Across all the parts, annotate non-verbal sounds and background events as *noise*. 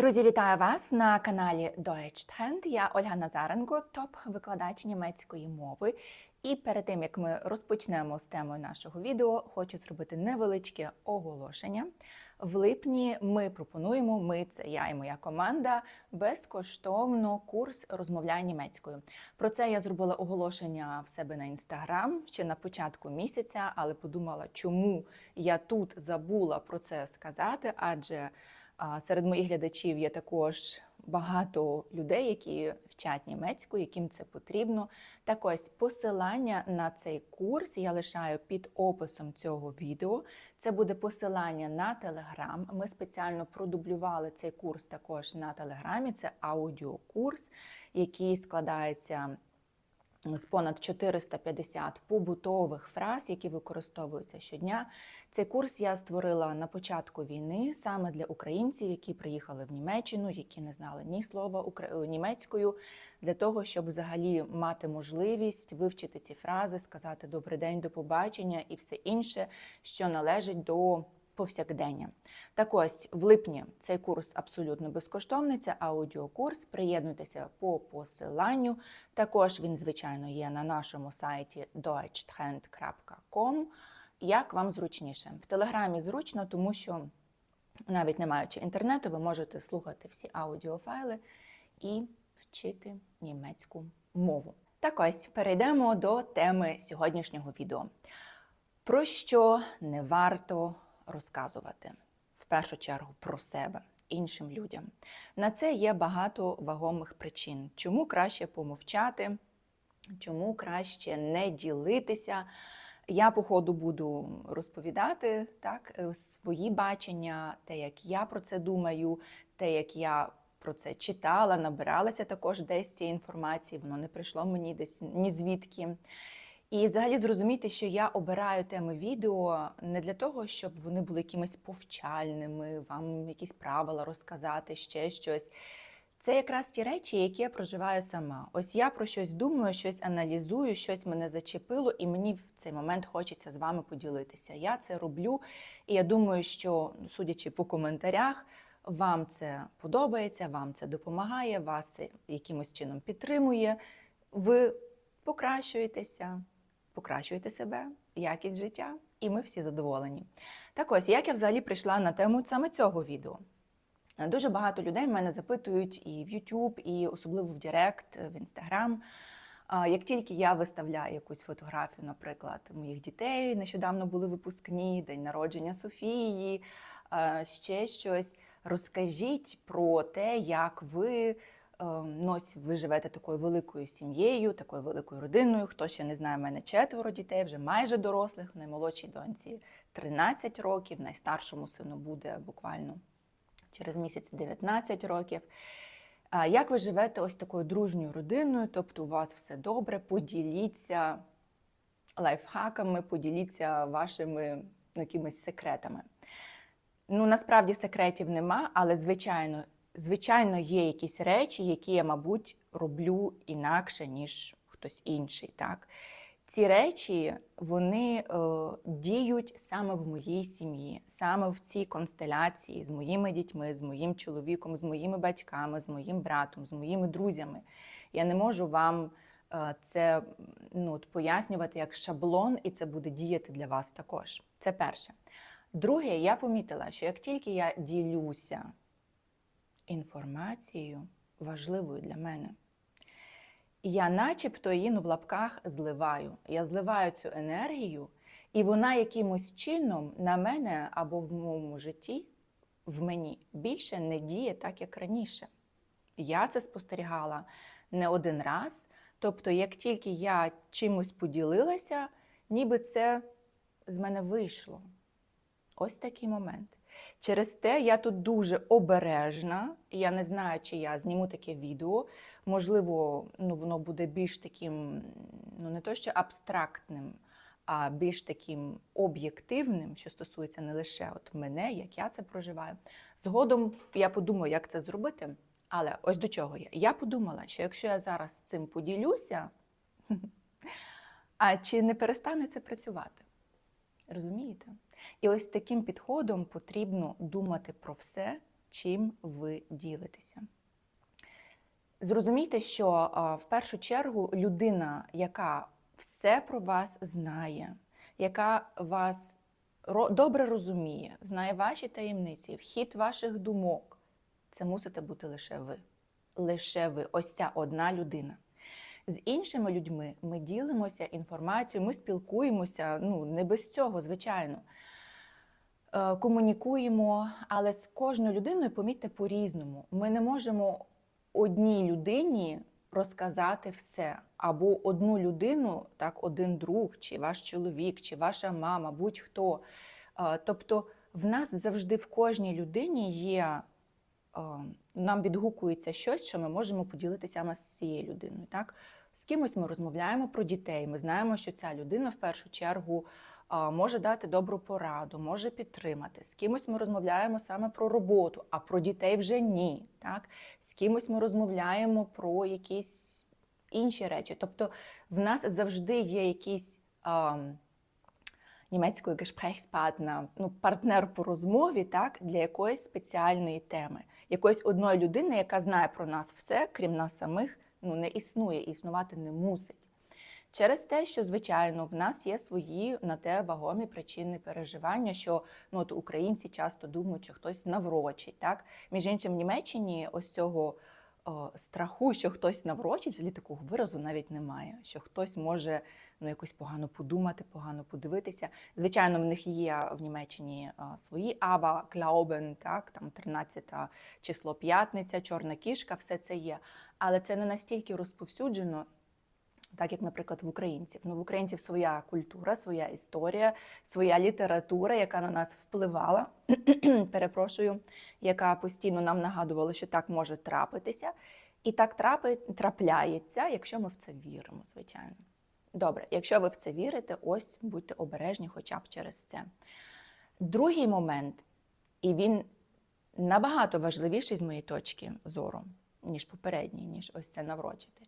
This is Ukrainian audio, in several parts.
Друзі, вітаю вас на каналі Deutsch. Я Ольга Назаренко, топ-викладач німецької мови. І перед тим як ми розпочнемо з темою нашого відео, хочу зробити невеличке оголошення. В липні ми пропонуємо, ми це я і моя команда, безкоштовно курс розмовляй німецькою. Про це я зробила оголошення в себе на інстаграм ще на початку місяця, але подумала, чому я тут забула про це сказати, адже серед моїх глядачів є також багато людей, які вчать німецьку, яким це потрібно. Так ось посилання на цей курс я лишаю під описом цього відео. Це буде посилання на телеграм. Ми спеціально продублювали цей курс також на телеграмі. Це аудіокурс, який складається з понад 450 побутових фраз, які використовуються щодня. Цей курс я створила на початку війни саме для українців, які приїхали в Німеччину, які не знали ні слова німецькою, для того, щоб взагалі мати можливість вивчити ці фрази, сказати добрий день, до побачення і все інше, що належить до повсякдення. Так ось в липні цей курс абсолютно безкоштовний. Це аудіокурс. Приєднуйтеся по посиланню. Також він, звичайно, є на нашому сайті deutschtrend.com. Як вам зручніше? В Телеграмі зручно, тому що навіть не маючи інтернету, ви можете слухати всі аудіофайли і вчити німецьку мову. Так ось перейдемо до теми сьогоднішнього відео. Про що не варто розказувати в першу чергу про себе іншим людям. На це є багато вагомих причин, чому краще помовчати, чому краще не ділитися. Я, по ходу, буду розповідати так, е, свої бачення, те, як я про це думаю, те, як я про це читала, набиралася також десь цієї інформації, воно не прийшло мені десь ні звідки. І взагалі зрозуміти, що я обираю теми відео не для того, щоб вони були якимись повчальними, вам якісь правила розказати, ще щось. Це якраз ті речі, які я проживаю сама. Ось я про щось думаю, щось аналізую, щось мене зачепило, і мені в цей момент хочеться з вами поділитися. Я це роблю, і я думаю, що, судячи по коментарях, вам це подобається, вам це допомагає, вас якимось чином підтримує. Ви покращуєтеся, покращуєте себе, якість життя, і ми всі задоволені. Так ось, як я взагалі прийшла на тему саме цього відео. Дуже багато людей мене запитують і в YouTube, і особливо в Директ, в Інстаграм. Як тільки я виставляю якусь фотографію, наприклад, моїх дітей, нещодавно були випускні, день народження Софії, ще щось, розкажіть про те, як ви ну, ось ви живете такою великою сім'єю, такою великою родиною. Хто ще не знає, в мене четверо дітей, вже майже дорослих, в наймолодшій доньці 13 років, найстаршому сину буде буквально через місяць 19 років. Як ви живете ось такою дружньою родиною, тобто у вас все добре, поділіться лайфхаками, поділіться вашими ну, якимись секретами. Ну, насправді секретів нема, але, звичайно, звичайно, є якісь речі, які я, мабуть, роблю інакше, ніж хтось інший. Так? Ці речі вони е, діють саме в моїй сім'ї, саме в цій констеляції з моїми дітьми, з моїм чоловіком, з моїми батьками, з моїм братом, з моїми друзями. Я не можу вам е, це ну, от, пояснювати як шаблон, і це буде діяти для вас також. Це перше. Друге, я помітила, що як тільки я ділюся інформацією, важливою для мене, я начебто її ну, в лапках зливаю. Я зливаю цю енергію, і вона якимось чином на мене або в моєму житті, в мені більше не діє так, як раніше. Я це спостерігала не один раз. Тобто, як тільки я чимось поділилася, ніби це з мене вийшло. Ось такий момент. Через те я тут дуже обережна, я не знаю, чи я зніму таке відео. Можливо, ну, воно буде більш таким, ну не то що абстрактним, а більш таким об'єктивним, що стосується не лише от мене, як я це проживаю. Згодом я подумаю, як це зробити. Але ось до чого я? Я подумала, що якщо я зараз цим поділюся, *laughs* а чи не перестане це працювати? Розумієте? І ось таким підходом потрібно думати про все чим ви ділитеся. Зрозумійте, що в першу чергу людина, яка все про вас знає, яка вас добре розуміє, знає ваші таємниці, вхід ваших думок, це мусите бути лише ви. Лише ви, ось ця одна людина. З іншими людьми ми ділимося інформацією, ми спілкуємося, ну не без цього, звичайно. Е, Комунікуємо, але з кожною людиною, помітьте, по-різному. Ми не можемо одній людині розказати все. Або одну людину, так, один друг, чи ваш чоловік, чи ваша мама, будь-хто. Е, Тобто в нас завжди в кожній людині є, е, нам відгукується щось, що ми можемо поділитися з цією людиною. Так? З кимось ми розмовляємо про дітей. Ми знаємо, що ця людина в першу чергу може дати добру пораду, може підтримати. З кимось ми розмовляємо саме про роботу, а про дітей вже ні. Так? З кимось ми розмовляємо про якісь інші речі. Тобто в нас завжди є якийсь а, німецькою Gesprächspartner, ну, партнер по розмові так, для якоїсь спеціальної теми, якоїсь одної людини, яка знає про нас все, крім нас самих, ну, не існує існувати не мусить. Через те, що звичайно в нас є свої на те вагомі причини переживання, що ну от українці часто думають, що хтось наврочить. Так між іншим, в Німеччині ось цього страху, що хтось наврочить, взагалі такого виразу навіть немає. Що хтось може ну якось погано подумати, погано подивитися. Звичайно, в них є в Німеччині свої аба, Glauben, так там 13 число п'ятниця, чорна кішка, все це є. Але це не настільки розповсюджено так як, наприклад, в українців. Ну, в українців своя культура, своя історія, своя література, яка на нас впливала, *clears throat* перепрошую, яка постійно нам нагадувала, що так може трапитися. І так трапи, трапляється, якщо ми в це віримо, звичайно. Добре, якщо ви в це вірите, ось будьте обережні хоча б через це. Другий момент, і він набагато важливіший з моєї точки зору, ніж попередній, ніж ось це наврочити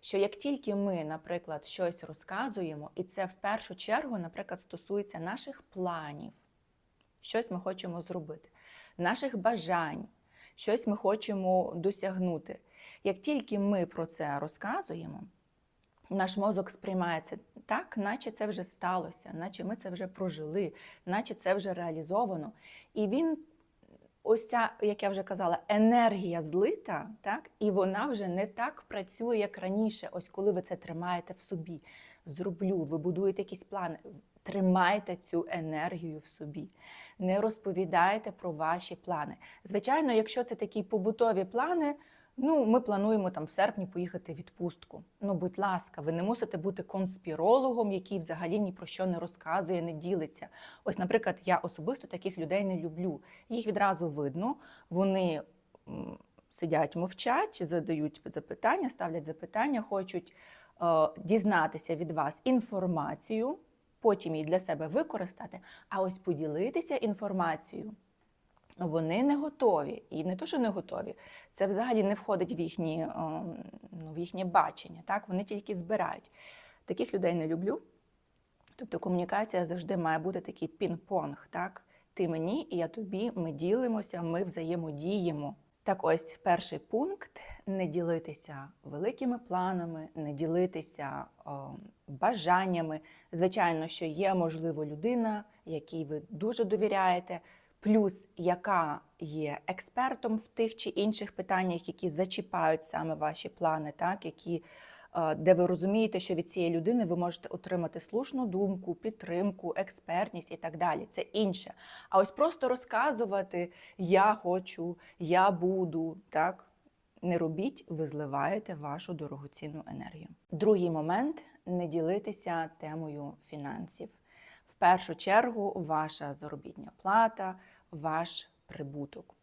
що як тільки ми, наприклад, щось розказуємо, і це в першу чергу, наприклад, стосується наших планів, щось ми хочемо зробити, наших бажань, щось ми хочемо досягнути. Як тільки ми про це розказуємо, наш мозок сприймає це так, наче це вже сталося, наче ми це вже прожили, наче це вже реалізовано. І він ось ця, як я вже казала, енергія злита, так, і вона вже не так працює, як раніше. Ось коли ви це тримаєте в собі. Зроблю, ви будуєте якісь плани. Тримайте цю енергію в собі, не розповідайте про ваші плани. Звичайно, якщо це такі побутові плани, ну ми плануємо там в серпні поїхати в відпустку. Ну, будь ласка, ви не мусите бути конспірологом, який взагалі ні про що не розказує, не ділиться. Ось, наприклад, я особисто таких людей не люблю. Їх відразу видно, вони сидять, мовчать, задають запитання, ставлять запитання, хочуть е, дізнатися від вас інформацію, потім її для себе використати, а ось поділитися інформацією. Вони не готові, і не то, що не готові, це взагалі не входить в їхні, е, ну, в їхнє бачення. Так? Вони тільки збирають. Таких людей не люблю. Тобто комунікація завжди має бути такий пінг-понг. Так? Ти мені, і я тобі, ми ділимося, ми взаємодіємо. Так ось перший пункт не ділитися великими планами, не ділитися о, бажаннями. Звичайно, що є, можливо, людина, якій ви дуже довіряєте, плюс яка є експертом в тих чи інших питаннях, які зачіпають саме ваші плани, так, які, е, де ви розумієте, що від цієї людини ви можете отримати слушну думку, підтримку, експертність і так далі. Це інше. А ось просто розказувати я хочу, я буду, так. Не робіть, ви зливаєте вашу дорогоцінну енергію. Другий момент не ділитися темою фінансів. В першу чергу, ваша заробітня плата, ваш прибуток.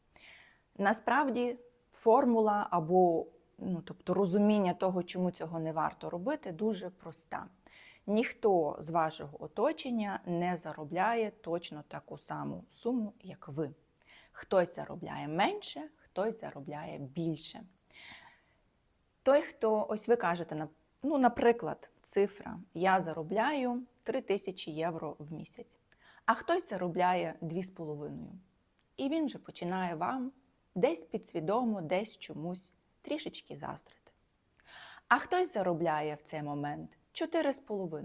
Насправді, формула або ну, тобто розуміння того, чому цього не варто робити, дуже проста. Ніхто з вашого оточення не заробляє точно таку саму суму, як ви. Хтось заробляє менше, хтось заробляє більше. Той, хто, ось ви кажете, ну, наприклад, цифра: я заробляю 3 тисячі євро в місяць, а хтось заробляє 2,5. І він же починає вам десь підсвідомо, десь чомусь трішечки заздрити. А хтось заробляє в цей момент 4,5.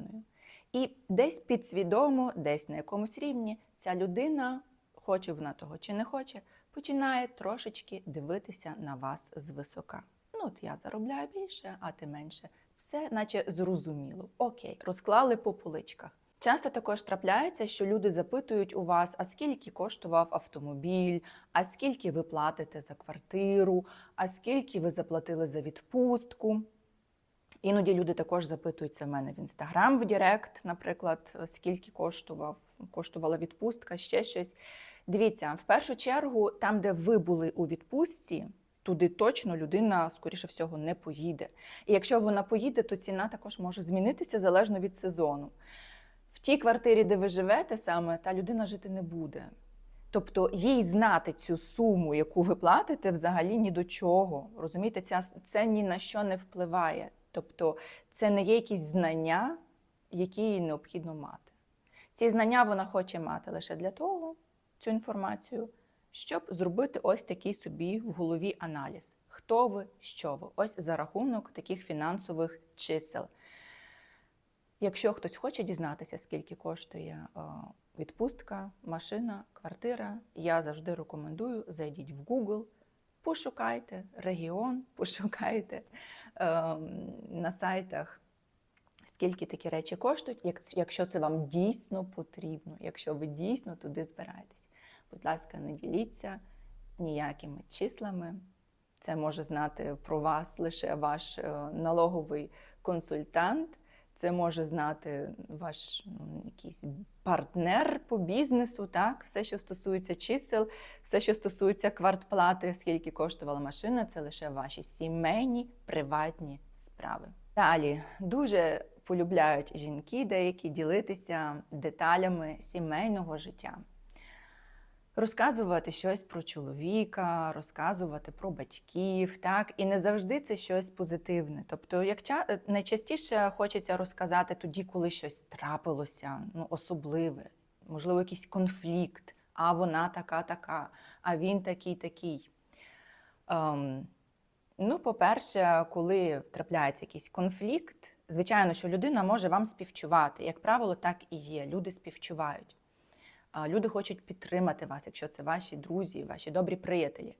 І десь підсвідомо, десь на якомусь рівні ця людина, хоче вона того чи не хоче, починає трошечки дивитися на вас звисока. Ну, от я заробляю більше, а ти менше. Все, наче зрозуміло. Окей, розклали по поличках. Часто також трапляється, що люди запитують у вас, а скільки коштував автомобіль, а скільки ви платите за квартиру, а скільки ви заплатили за відпустку. Іноді люди також запитуються в мене в інстаграм, в Директ, наприклад, скільки коштував, коштувала відпустка, ще щось. Дивіться, в першу чергу, там, де ви були у відпустці, туди точно людина, скоріше всього, не поїде. І якщо вона поїде, то ціна також може змінитися залежно від сезону. Тій квартирі, де ви живете саме, та людина жити не буде. Тобто їй знати цю суму, яку ви платите, взагалі ні до чого. Розумієте, ця, це ні на що не впливає. Тобто це не є якісь знання, які їй необхідно мати. Ці знання вона хоче мати лише для того, цю інформацію, щоб зробити ось такий собі в голові аналіз. Хто ви, що ви? Ось за рахунок таких фінансових чисел. Якщо хтось хоче дізнатися, скільки коштує е, відпустка, машина, квартира, я завжди рекомендую: зайдіть в Google, пошукайте регіон, *laughs* пошукайте е, на сайтах, скільки такі речі коштують, якщо це вам дійсно потрібно, якщо ви дійсно туди збираєтесь. Будь ласка, не діліться ніякими числами. Це може знати про вас лише ваш е, налоговий консультант. Це може знати ваш ну, якийсь партнер по бізнесу, так? Все, що стосується чисел, все, що стосується квартплати, скільки коштувала машина, це лише ваші сімейні приватні справи. Далі дуже полюбляють жінки деякі ділитися деталями сімейного життя. Розказувати щось про чоловіка, розказувати про батьків, так і не завжди це щось позитивне. Тобто, як ча- е, найчастіше хочеться розказати тоді, коли щось трапилося, ну особливе, можливо, якийсь конфлікт, а вона така, така, а він такий, такий. Ем, ну, по-перше, коли трапляється якийсь конфлікт, звичайно, що людина може вам співчувати. Як правило, так і є. Люди співчувають. Люди хочуть підтримати вас, якщо це ваші друзі, ваші добрі приятелі.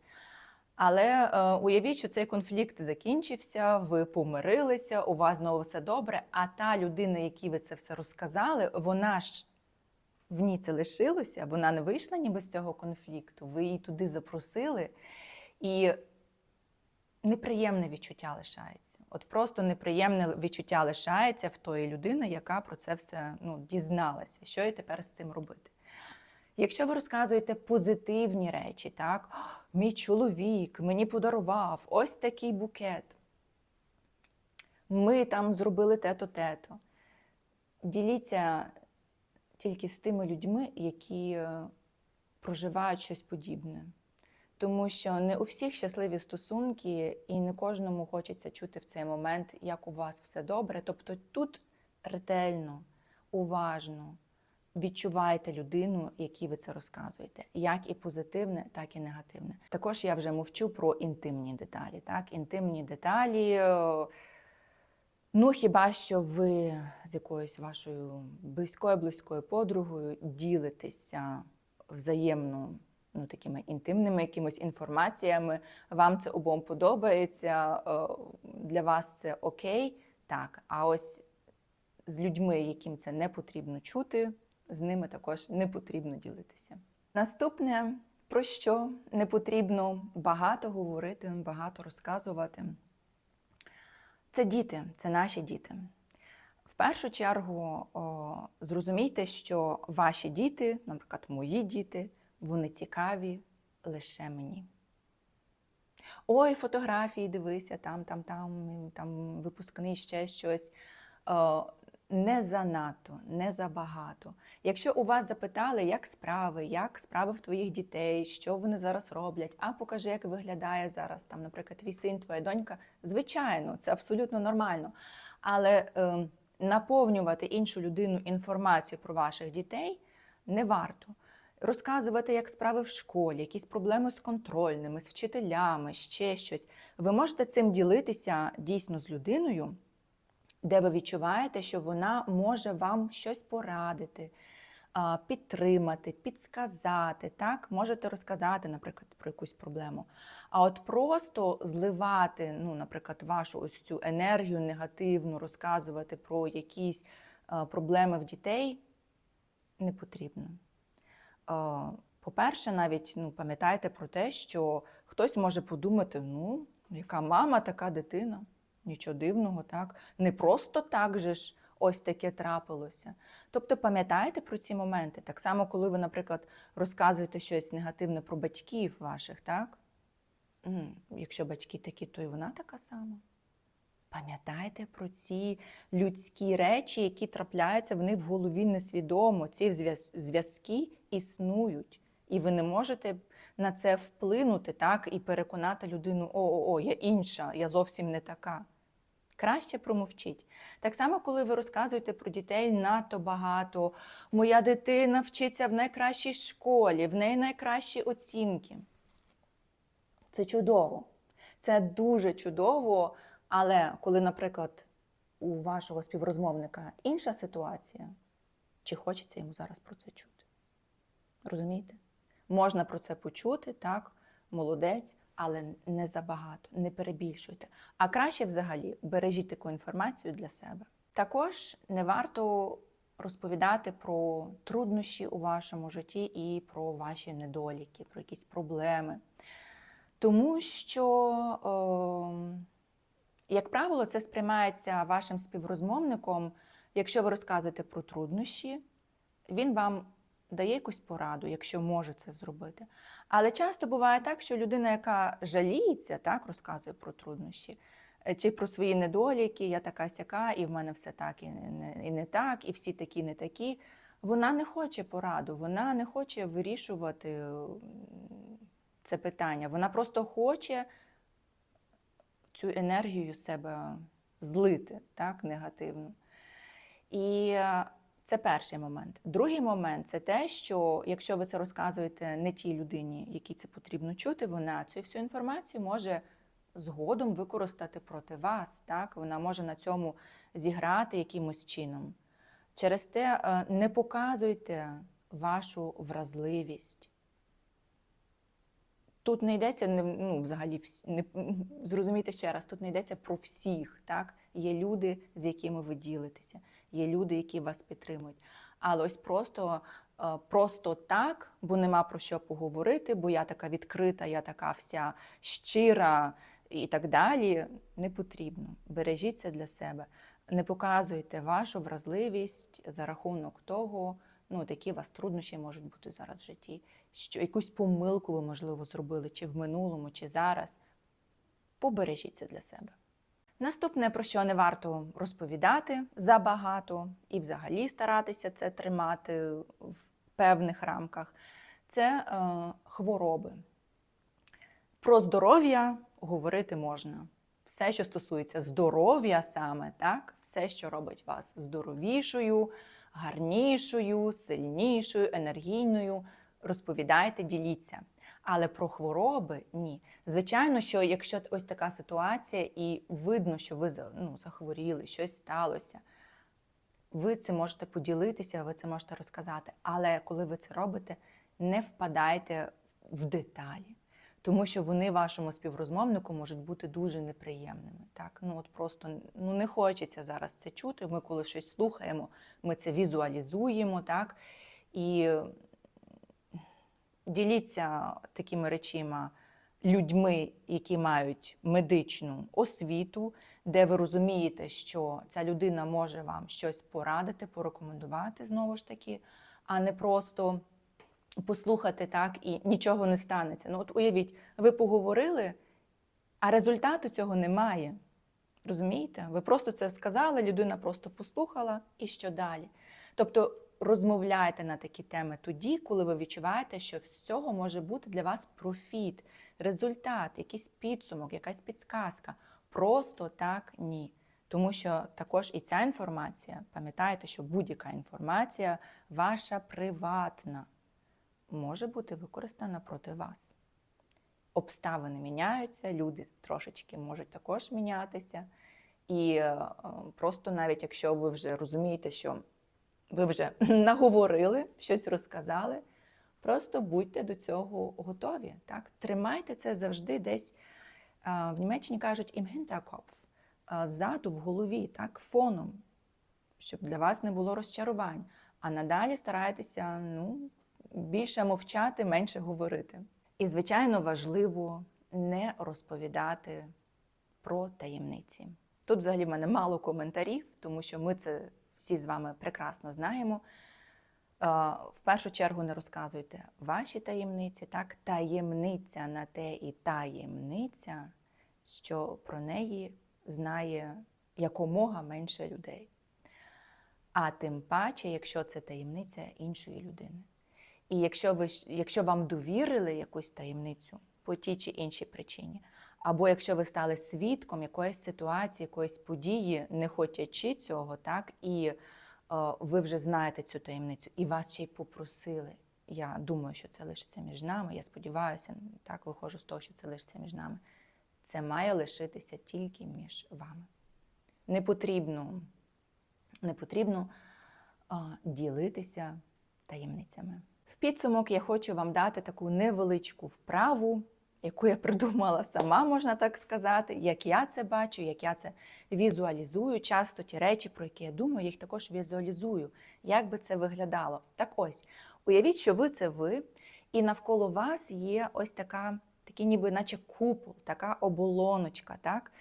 Але е, уявіть, що цей конфлікт закінчився, ви помирилися, у вас знову все добре. А та людина, якій ви це все розказали, вона ж в ній це лишилося, вона не вийшла ніби з цього конфлікту. Ви її туди запросили, і неприємне відчуття лишається. От просто неприємне відчуття лишається в тої людини, яка про це все ну, дізналася. Що їй тепер з цим робити? Якщо ви розказуєте позитивні речі, так, мій чоловік мені подарував ось такий букет. Ми там зробили те-то, те-то. Діліться тільки з тими людьми, які е, проживають щось подібне. Тому що не у всіх щасливі стосунки, і не кожному хочеться чути в цей момент, як у вас все добре. Тобто тут ретельно, уважно відчуваєте людину, якій ви це розказуєте, як і позитивне, так і негативне. Також я вже мовчу про інтимні деталі. Так, інтимні деталі. е, Ну, хіба що ви з якоюсь вашою близькою близькою подругою ділитеся взаємно ну, такими інтимними якимось інформаціями, вам це обом подобається, е, для вас це окей. Так, а ось з людьми, яким це не потрібно чути, з ними також не потрібно ділитися. Наступне, про що не потрібно багато говорити, багато розказувати. Це діти, це наші діти. В першу чергу о, зрозумійте, що ваші діти, наприклад, мої діти, вони цікаві лише мені. Ой, фотографії, дивися, там, там, там, там випускний ще щось. Не занадто, не забагато. Якщо у вас запитали, як справи, як справи в твоїх дітей, що вони зараз роблять, а покажи, як виглядає зараз там, наприклад, твій син, твоя донька. Звичайно, це абсолютно нормально. Але е, наповнювати іншу людину інформацією про ваших дітей не варто. розказувати, як справи в школі, якісь проблеми з контрольними, з вчителями, ще щось. Ви можете цим ділитися дійсно з людиною, де ви відчуваєте, що вона може вам щось порадити, підтримати, підсказати. Так, можете розказати, наприклад, про якусь проблему. А от просто зливати, ну, наприклад, вашу ось цю енергію негативну, розказувати про якісь проблеми в дітей не потрібно. По-перше, навіть ну, пам'ятайте про те, що хтось може подумати: ну, яка мама, така дитина. Нічого дивного, так? Не просто так же ж ось таке трапилося. Тобто пам'ятайте про ці моменти. Так само, коли ви, наприклад, розказуєте щось негативне про батьків ваших, так? Якщо батьки такі, то і вона така сама. Пам'ятайте про ці людські речі, які трапляються в них в голові несвідомо. Ці зв'язки існують, і ви не можете на це вплинути, так, і переконати людину: о, о, о, я інша, я зовсім не така. Краще промовчіть. Так само, коли ви розказуєте про дітей надто багато, моя дитина вчиться в найкращій школі, в неї найкращі оцінки. Це чудово. Це дуже чудово, але коли, наприклад, у вашого співрозмовника інша ситуація, чи хочеться йому зараз про це чути? Розумієте? Можна про це почути, так, молодець, але не забагато, не перебільшуйте. А краще взагалі бережіть таку інформацію для себе. Також не варто розповідати про труднощі у вашому житті і про ваші недоліки, про якісь проблеми. Тому що, е, як правило, це сприймається вашим співрозмовником, якщо ви розказуєте про труднощі, він вам дає якусь пораду, якщо може це зробити. Але часто буває так, що людина, яка жаліється, так, розказує про труднощі, е, чи про свої недоліки, я така сяка, і в мене все так і не, і не так, і всі такі не такі. Вона не хоче пораду, вона не хоче вирішувати це питання. Вона просто хоче цю енергію себе злити, так, негативно. І е, це перший момент. Другий момент це те, що якщо ви це розказуєте не тій людині, якій це потрібно чути, вона цю всю інформацію може згодом використати проти вас. Так? Вона може на цьому зіграти якимось чином. Через те е, не показуйте вашу вразливість. Тут не йдеться ну, взагалі не, зрозумійте ще раз, тут не йдеться про всіх. Так? Є люди, з якими ви ділитеся, є люди, які вас підтримують. Але ось просто, е, просто так, бо нема про що поговорити, бо я така відкрита, я така вся щира і так далі, не потрібно. Бережіть це для себе. Не показуйте вашу вразливість за рахунок того, ну, які у вас труднощі можуть бути зараз в житті, що якусь помилку ви, можливо, зробили чи в минулому, чи зараз. Побережіть це для себе. Наступне, про що не варто розповідати забагато і взагалі старатися це тримати в певних рамках, це е, хвороби. Про здоров'я говорити можна. Все, що стосується здоров'я саме, так? все, що робить вас здоровішою, гарнішою, сильнішою, енергійною, розповідайте, діліться. Але про хвороби ні. Звичайно, що якщо ось така ситуація, і видно, що ви ну, захворіли, щось сталося, ви це можете поділитися, ви це можете розказати. Але коли ви це робите, не впадайте в деталі, тому що вони вашому співрозмовнику можуть бути дуже неприємними. Так, ну от просто ну не хочеться зараз це чути. Ми коли щось слухаємо, ми це візуалізуємо, так і діліться такими речима людьми, які мають медичну освіту, де ви розумієте, що ця людина може вам щось порадити, порекомендувати знову ж таки, а не просто послухати так і нічого не станеться. Ну, от уявіть, ви поговорили, а результату цього немає. Розумієте? Ви просто це сказали, людина просто послухала, і що далі? Тобто розмовляйте на такі теми тоді, коли ви відчуваєте, що з цього може бути для вас профіт, результат, якийсь підсумок, якась підсказка. Просто так ні. Тому що також і ця інформація, пам'ятайте, що будь-яка інформація ваша приватна. може бути використана проти вас. Обставини міняються, люди трошечки можуть також мінятися. І е, просто навіть якщо ви вже розумієте, що ви вже *laughs* наговорили, щось розказали, просто будьте до цього готові. Так? Тримайте це завжди десь, в Німеччині кажуть, im Hinterkopf, ззаду в голові, так, фоном, щоб для вас не було розчарувань. А надалі старайтеся ну, більше мовчати, менше говорити. І, звичайно, важливо не розповідати про таємниці. Тут взагалі в мене мало коментарів, тому що ми це всі з вами прекрасно знаємо. Е, В першу чергу не розказуйте ваші таємниці, так? Таємниця на те і таємниця, що про неї знає якомога менше людей. А тим паче, якщо це таємниця іншої людини. І якщо, ви, якщо вам довірили якусь таємницю по тій чи іншій причині, або якщо ви стали свідком якоїсь ситуації, якоїсь події, не хотячи цього, так, і е, ви вже знаєте цю таємницю, і вас ще й попросили. Я думаю, що це лишиться між нами. Я сподіваюся, так виходжу з того, що це лишиться між нами. Це має лишитися тільки між вами. Не потрібно, не потрібно а, ділитися таємницями. В підсумок я хочу вам дати таку невеличку вправу, яку я придумала сама, можна так сказати, як я це бачу, як я це візуалізую. Часто ті речі, про які я думаю, їх також візуалізую. Як би це виглядало? Так ось, уявіть, що ви це ви, і навколо вас є ось така, такий ніби наче купол, така оболоночка, так?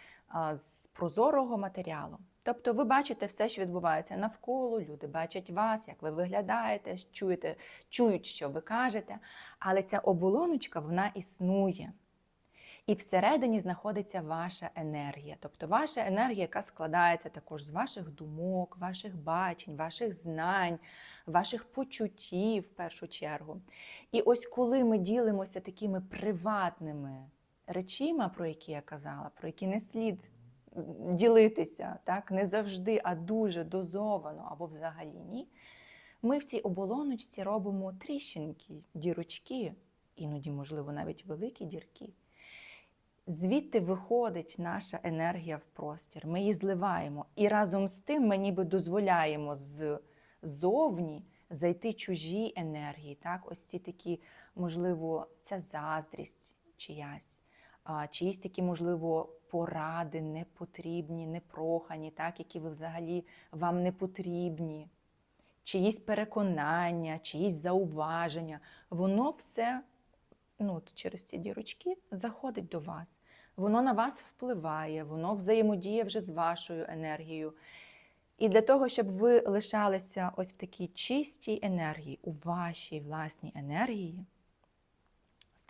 з прозорого матеріалу. Тобто ви бачите все, що відбувається навколо, люди бачать вас, як ви виглядаєте, чуєте, чують, що ви кажете, але ця оболоночка вона існує. І всередині знаходиться ваша енергія, тобто ваша енергія, яка складається також з ваших думок, ваших бачень, ваших знань, ваших почуттів в першу чергу. І ось коли ми ділимося такими приватними речима, про які я казала, про які не слід ділитися, так, не завжди, а дуже дозовано або взагалі ні, ми в цій оболоночці робимо тріщинки, дірочки, іноді, можливо, навіть великі дірки. Звідти виходить наша енергія в простір. Ми її зливаємо. І разом з тим ми ніби дозволяємо ззовні зайти чужі енергії. Так? Ось ці такі, можливо, ця заздрість чиясь, чиїсь такі, можливо, поради непотрібні, непрохані, так? які ви взагалі вам не потрібні, чиїсь переконання, чиїсь зауваження. Воно все ну, через ці дірочки заходить до вас. Воно на вас впливає, воно взаємодіє вже з вашою енергією. І для того, щоб ви лишалися ось в такій чистій енергії, у вашій власній енергії,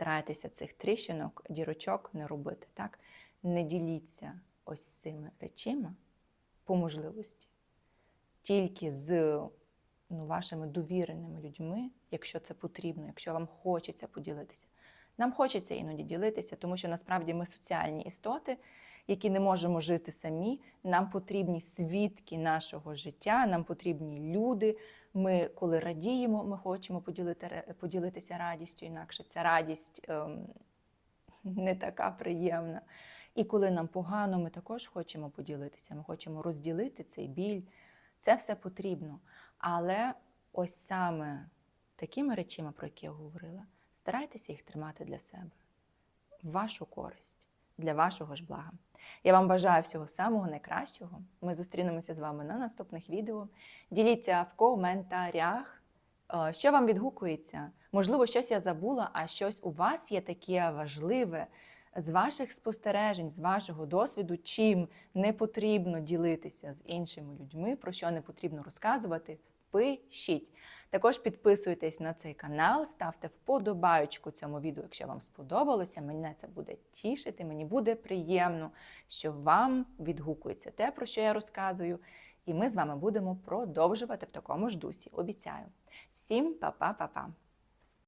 старайтеся цих тріщинок, дірочок не робити. так? Не діліться ось цими речима по можливості. Тільки з ну, вашими довіреними людьми, якщо це потрібно, якщо вам хочеться поділитися. Нам хочеться іноді ділитися, тому що насправді ми соціальні істоти, які не можемо жити самі. Нам потрібні свідки нашого життя, нам потрібні люди. Ми, коли радіємо, ми хочемо поділити, поділитися радістю, інакше ця радість ем, *laughs* не така приємна. І коли нам погано, ми також хочемо поділитися, ми хочемо розділити цей біль. Це все потрібно. Але ось саме такими речами, про які я говорила, старайтеся їх тримати для себе, в вашу користь, для вашого ж блага. Я вам бажаю всього самого найкращого. Ми зустрінемося з вами на наступних відео. Діліться в коментарях, е, що вам відгукується. Можливо, щось я забула, а щось у вас є таке важливе з ваших спостережень, з вашого досвіду, чим не потрібно ділитися з іншими людьми, про що не потрібно розказувати. Пишіть. Також підписуйтесь на цей канал, ставте вподобаючку цьому відео, якщо вам сподобалося. Мене це буде тішити, мені буде приємно, що вам відгукується те, про що я розказую. І ми з вами будемо продовжувати в такому ж дусі. Обіцяю. Всім па-па-па-па!